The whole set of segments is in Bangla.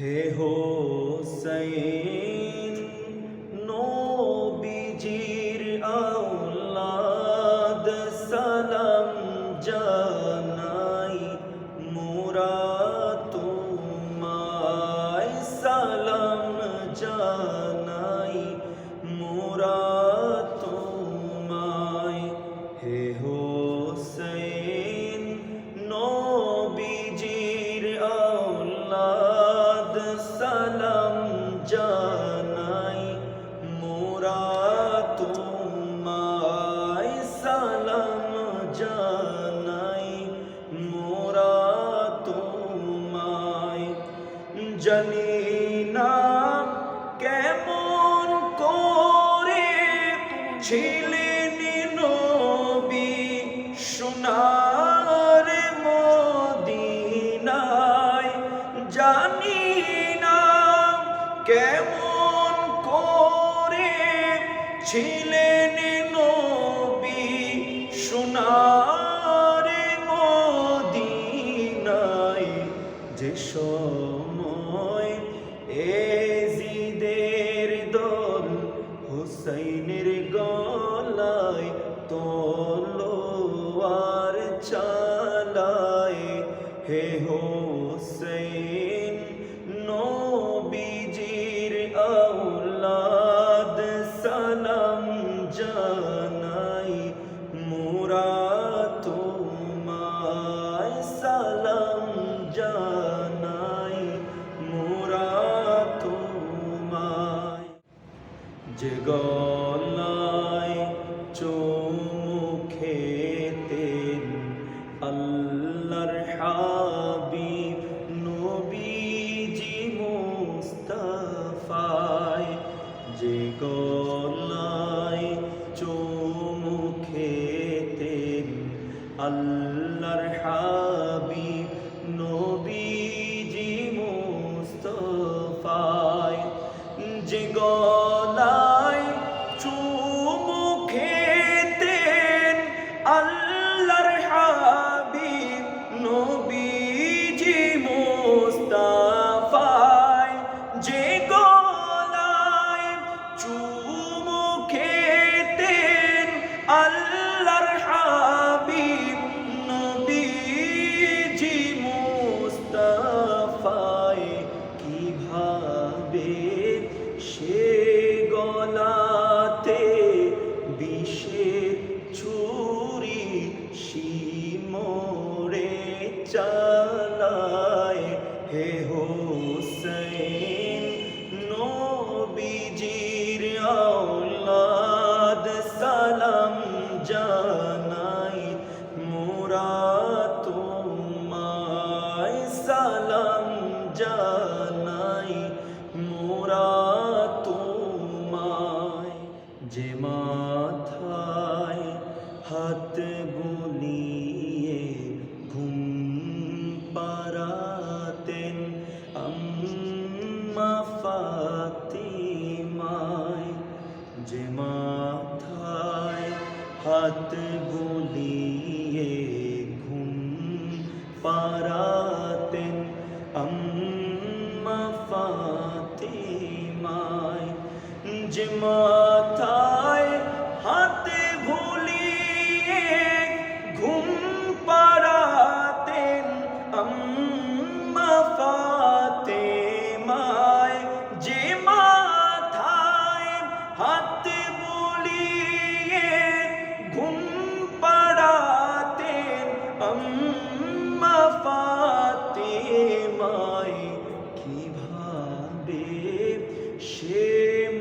হে হোসেন নবীজির আওলাদ সালাম যা জানি জানাই মোরা তোমায়। যে গলায় চোখেতেন আল্লাহর হাবিব নবীজি মুস্তাফায়। যে গলায় চোখেতেন আল্লাহ হে হোসেন, নবীজির আওলাদ সালাম জানাই মোরা তোমায় সালাম জানাই মোরা তোমায় যে মাথায় হাত রাত বলিয়ে ঘুম পারাতেন আম্মা ফাতিমায় জিমা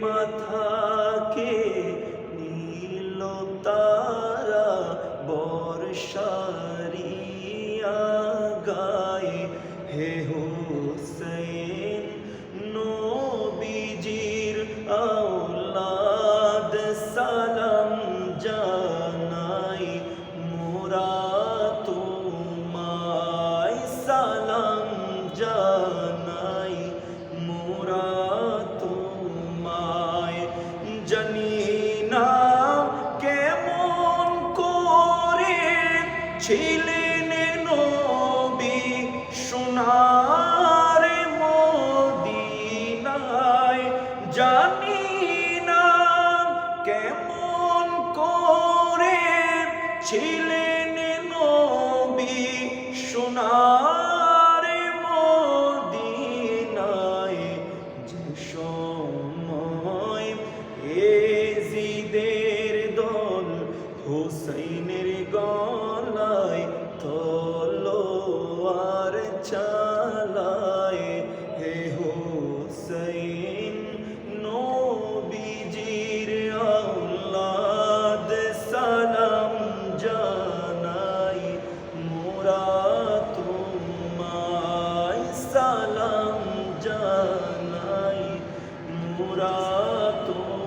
মাথাকে নীল তারা বর্ষারিয়া গায়ে হে হোসেন ছিলেন নবী সোনার মদিনায়। জানি না কেমন করে ছিলেন তলোয়ার চালায় হে হুসাইন নবীজির আওলাদ সালাম জানাই মোরা তোমায় সালাম জানাই মোরা তোমায়